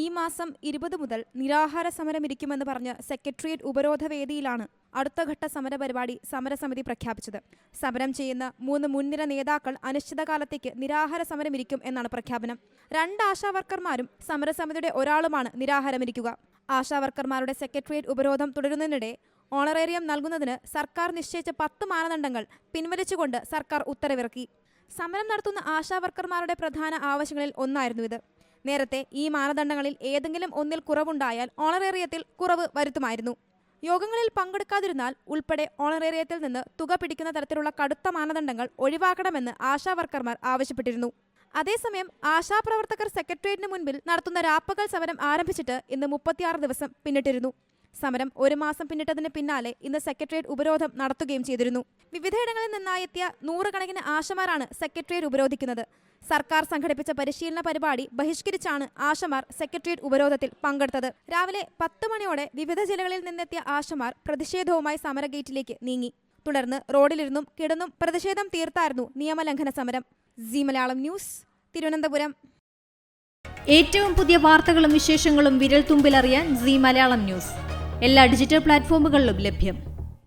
ഈ മാസം ഇരുപത് മുതൽ നിരാഹാര സമരമിരിക്കുമെന്ന് പറഞ്ഞ് സെക്രട്ടേറിയറ്റ് ഉപരോധ വേദിയിലാണ് അടുത്ത ഘട്ട സമരപരിപാടി സമരസമിതി പ്രഖ്യാപിച്ചത്. സമരം ചെയ്യുന്ന മൂന്ന് മുൻനിര നേതാക്കൾ അനിശ്ചിതകാലത്തേക്ക് നിരാഹാര സമരമിരിക്കും എന്നാണ് പ്രഖ്യാപനം. രണ്ട് ആശാവർക്കർമാരും സമരസമിതിയുടെ ഒരാളുമാണ് നിരാഹാരമിരിക്കുക. ആശാവർക്കർമാരുടെ സെക്രട്ടേറിയറ്റ് ഉപരോധം തുടരുന്നതിനിടെ ഓണറേറിയം നൽകുന്നതിന് സർക്കാർ നിശ്ചയിച്ച പത്ത് മാനദണ്ഡങ്ങൾ പിൻവലിച്ചുകൊണ്ട് സർക്കാർ ഉത്തരവിറക്കി. സമരം നടത്തുന്ന ആശാവർക്കർമാരുടെ പ്രധാന ആവശ്യങ്ങളിൽ ഒന്നായിരുന്നു ഇത്. നേരത്തെ ഈ മാനദണ്ഡങ്ങളിൽ ഏതെങ്കിലും ഒന്നിൽ കുറവുണ്ടായാൽ ഓണറേറിയത്തിൽ കുറവ് വരുത്തുമായിരുന്നു. യോഗങ്ങളിൽ പങ്കെടുക്കാതിരുന്നാൽ ഉൾപ്പെടെ ഓണറേറിയത്തിൽ നിന്ന് തുക പിടിക്കുന്ന തരത്തിലുള്ള കടുത്ത മാനദണ്ഡങ്ങൾ ഒഴിവാക്കണമെന്ന് ആശാവർക്കർമാർ ആവശ്യപ്പെട്ടിരുന്നു. അതേസമയം ആശാപ്രവർത്തകർ സെക്രട്ടേറിയറ്റിന് മുൻപിൽ നടത്തുന്ന രാപ്പകൽ സമരം ആരംഭിച്ചിട്ട് ഇന്ന് മുപ്പത്തിയാറ് ദിവസം പിന്നിട്ടിരുന്നു. സമരം ഒരു മാസം പിന്നിട്ടതിന് പിന്നാലെ ഇന്ന് സെക്രട്ടേറിയറ്റ് ഉപരോധം നടത്തുകയും ചെയ്തിരുന്നു. വിവിധയിടങ്ങളിൽ നിന്നായെത്തിയ നൂറുകണക്കിന് ആശമാരാണ് സെക്രട്ടേറിയറ്റ് ഉപരോധിക്കുന്നത്. സർക്കാർ സംഘടിപ്പിച്ച പരിശീലന പരിപാടി ബഹിഷ്കരിച്ചാണ് ആശമാർ സെക്രട്ടേറിയറ്റ് ഉപരോധത്തിൽ പങ്കെടുത്തത്. രാവിലെ പത്ത് മണിയോടെ വിവിധ ജില്ലകളിൽ നിന്നെത്തിയ ആശമാർ പ്രതിഷേധവുമായി സമരഗേറ്റിലേക്ക് നീങ്ങി. തുടർന്ന് റോഡിലിരുന്നും കിടന്നും പ്രതിഷേധം തീർത്തായിരുന്നു നിയമലംഘന സമരം. C Malayalam news Thiruvananthapuram. ഏറ്റവും പുതിയ വാർത്തകളും വിശേഷങ്ങളും വിരൽ തുമ്പിലറിയാൻ സി മലയാളം ന്യൂസ്. എല്ലാ ഡിജിറ്റൽ പ്ലാറ്റ്ഫോമുകളിലും ലഭ്യം.